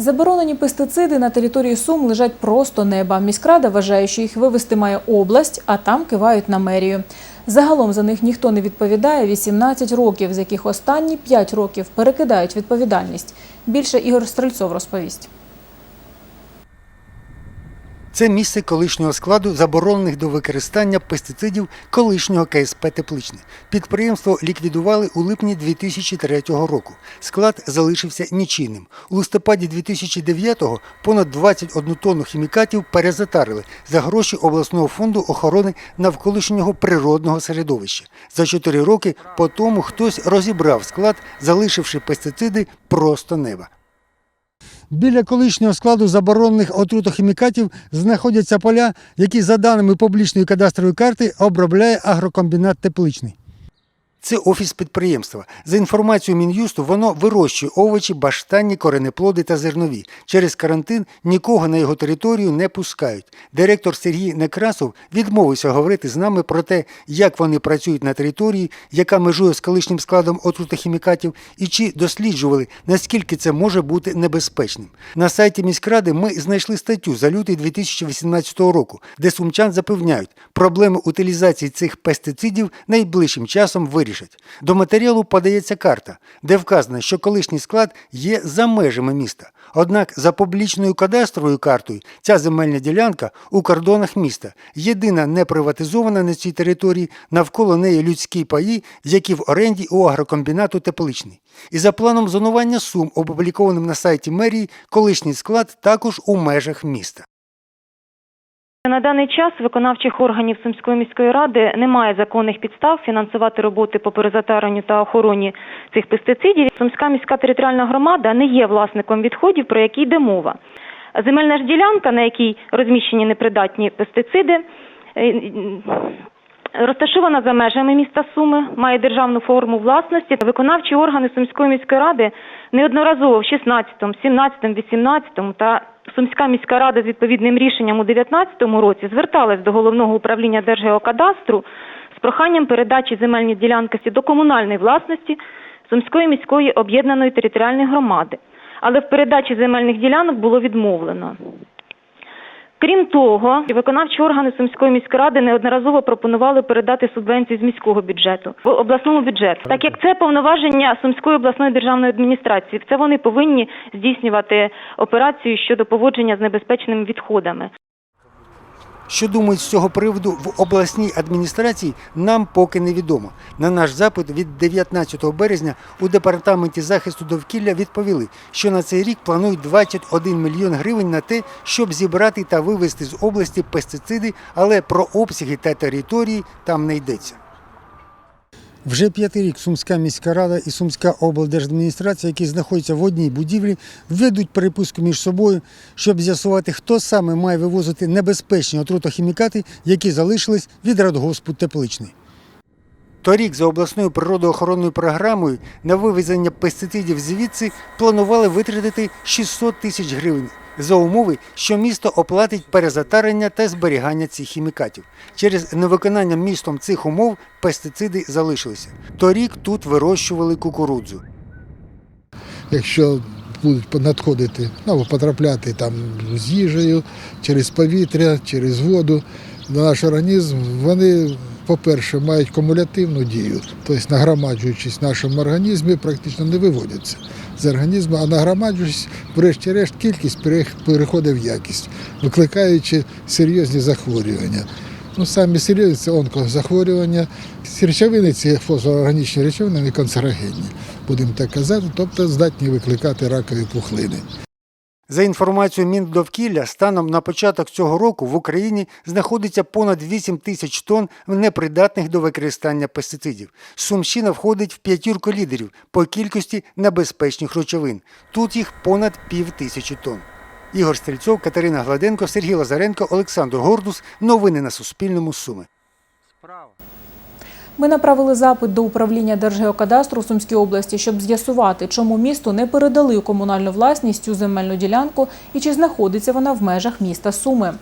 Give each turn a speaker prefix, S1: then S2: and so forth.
S1: Заборонені пестициди на території Сум лежать просто неба. Міськрада вважає, що їх вивести має область, а там кивають на мерію. Загалом за них ніхто не відповідає 18 років, з яких останні 5 років перекидають відповідальність. Більше Ігор Стрельцов розповість.
S2: Це місце колишнього складу заборонених до використання пестицидів колишнього КСП Тепличне. Підприємство ліквідували у липні 2003 року. Склад залишився нічийним. У листопаді 2009-го понад 21 тонну хімікатів перезатарили за гроші обласного фонду охорони навколишнього природного середовища. За 4 роки по тому хтось розібрав склад, залишивши пестициди просто неба. Біля колишнього складу заборонених отрутохімікатів знаходяться поля, які, за даними публічної кадастрової карти, обробляє агрокомбінат Тепличний. Це офіс підприємства. За інформацією Мін'юсту, воно вирощує овочі, баштанні, коренеплоди та зернові. Через карантин нікого на його територію не пускають. Директор Сергій Некрасов відмовився говорити з нами про те, як вони працюють на території, яка межує з колишнім складом отрутохімікатів, і чи досліджували, наскільки це може бути небезпечним. На сайті міськради ми знайшли статтю за лютий 2018 року, де сумчан запевняють, проблеми утилізації цих пестицидів найближчим часом вирішать. До матеріалу подається карта, де вказано, що колишній склад є за межами міста. Однак за публічною кадастровою картою ця земельна ділянка у кордонах міста єдина не приватизована на цій території, навколо неї людські паї, які в оренді у агрокомбінату Тепличний. І за планом зонування сум, опублікованим на сайті мерії, колишній склад також у межах міста.
S3: На даний час виконавчих органів Сумської міської ради немає законних підстав фінансувати роботи по перезатаранню та охороні цих пестицидів. Сумська міська територіальна громада не є власником відходів, про які йде мова. Земельна ж ділянка, на якій розміщені непридатні пестициди, е, розташована за межами міста Суми, має державну форму власності. Виконавчі органи Сумської міської ради неодноразово в 16, 17, 18 та Сумська міська рада з відповідним рішенням у 2019 році зверталась до головного управління Держгеокадастру з проханням передачі земельної ділянки до комунальної власності Сумської міської об'єднаної територіальної громади. Але в передачі земельних ділянок було відмовлено. Крім того, виконавчі органи Сумської міської ради неодноразово пропонували передати субвенцію з міського бюджету в обласному бюджету. Так як це повноваження Сумської обласної державної адміністрації, це вони повинні здійснювати операцію щодо поводження з небезпечними відходами.
S2: Що думають з цього приводу в обласній адміністрації, нам поки невідомо. На наш запит від 19 березня у департаменті захисту довкілля відповіли, що на цей рік планують 21 мільйон гривень на те, щоб зібрати та вивезти з області пестициди, але про обсяги та території там не йдеться. Вже п'ятий рік Сумська міська рада і Сумська облдержадміністрація, які знаходяться в одній будівлі, ведуть переписку між собою, щоб з'ясувати, хто саме має вивозити небезпечні отрутохімікати, які залишились від радгоспу Тепличний. Торік за обласною природоохоронною програмою на вивезення пестицидів звідси планували витратити 600 тисяч гривень за умови, що місто оплатить перезатарення та зберігання цих хімікатів. Через невиконання містом цих умов пестициди залишилися. Торік тут вирощували кукурудзу.
S4: якщо будуть надходити, ну, потрапляти там з їжею, через повітря, через воду на наш організм, вони, по-перше, мають кумулятивну дію, тобто нагромаджуючись в нашому організмі, практично не виводяться з організму, а нагромаджуючись, врешті-решт, кількість переходить в якість, викликаючи серйозні захворювання. Ну, самі серйозні це онкозахворювання. Ці речовини, ці фосфорорганічні речовини, не канцерогенні, будемо так казати, тобто здатні викликати ракові пухлини.
S2: За інформацією Міндовкілля, станом на початок цього року в Україні знаходиться понад 8 тисяч тонн непридатних до використання пестицидів. Сумщина входить в п'ятірку лідерів по кількості небезпечних речовин. Тут їх понад пів тисячі тонн. Ігор Стрільцов, Катерина Гладенко, Сергій Лазаренко, Олександр Гордус. Новини на Суспільному. Суми.
S1: Ми направили запит до управління Держгеокадастру Сумській області, щоб з'ясувати, чому місту не передали комунальну власність цю земельну ділянку і чи знаходиться вона в межах міста Суми.